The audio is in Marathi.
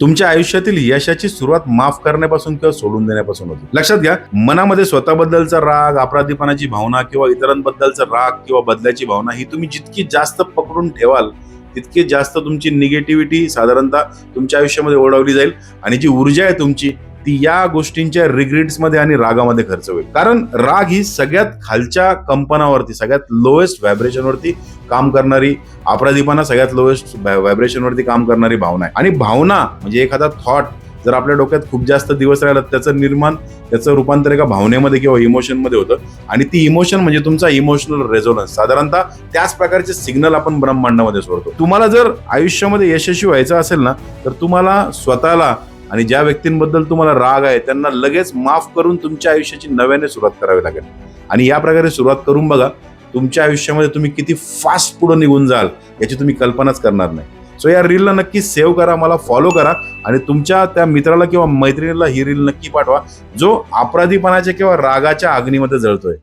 तुमच्या आयुष्यातील यशाची सुरुवात माफ करण्यापासून किंवा सोडून देण्यापासून होते. लक्षात घ्या मनामध्ये स्वतःबद्दलचा राग अपराधीपणाची भावना किंवा इतरांबद्दलचा राग किंवा बदल्याची भावना ही तुम्ही जितकी जास्त पकडून ठेवाल तितकी जास्त तुमची निगेटिव्हिटी साधारणतः तुमच्या आयुष्यामध्ये ओढवली जाईल आणि जी ऊर्जा आहे तुमची ती या गोष्टींच्या रिग्रेट्समध्ये आणि रागामध्ये खर्च होईल. कारण राग ही सगळ्यात खालच्या कंपनावरती सगळ्यात लोएस्ट व्हायब्रेशनवरती काम करणारी अपराधीपणा सगळ्यात लोएस्ट व्हायब्रेशनवरती काम करणारी भावना आहे. आणि भावना म्हणजे एखादा थॉट जर आपल्या डोक्यात खूप जास्त दिवस राहिला त्याचं निर्माण त्याचं रूपांतर एका भावनेमध्ये किंवा इमोशनमध्ये होतं. आणि ती इमोशन म्हणजे तुमचा इमोशनल रेझोनन्स साधारणतः त्याच प्रकारचे सिग्नल आपण ब्रह्मांडामध्ये सोडतो. तुम्हाला जर आयुष्यामध्ये यशस्वी व्हायचं असेल ना तर तुम्हाला स्वतःला आणि ज्या व्यक्तींबद्दल तुम्हाला राग आहे त्यांना लगेच माफ करून तुमच्या आयुष्याची नव्याने सुरुवात करावी लागेल. आणि या प्रकारे सुरुवात करून बघा तुमच्या आयुष्यामध्ये तुम्ही किती फास्ट पुढे निघून जाल याची तुम्ही कल्पनाच करणार नाही. सो या रीलला नक्की सेव्ह करा मला फॉलो करा आणि तुमच्या त्या मित्राला किंवा मैत्रिणीला ही रील नक्की पाठवा जो अपराधीपणाच्या किंवा रागाच्या अग्नीमध्ये जळतोय.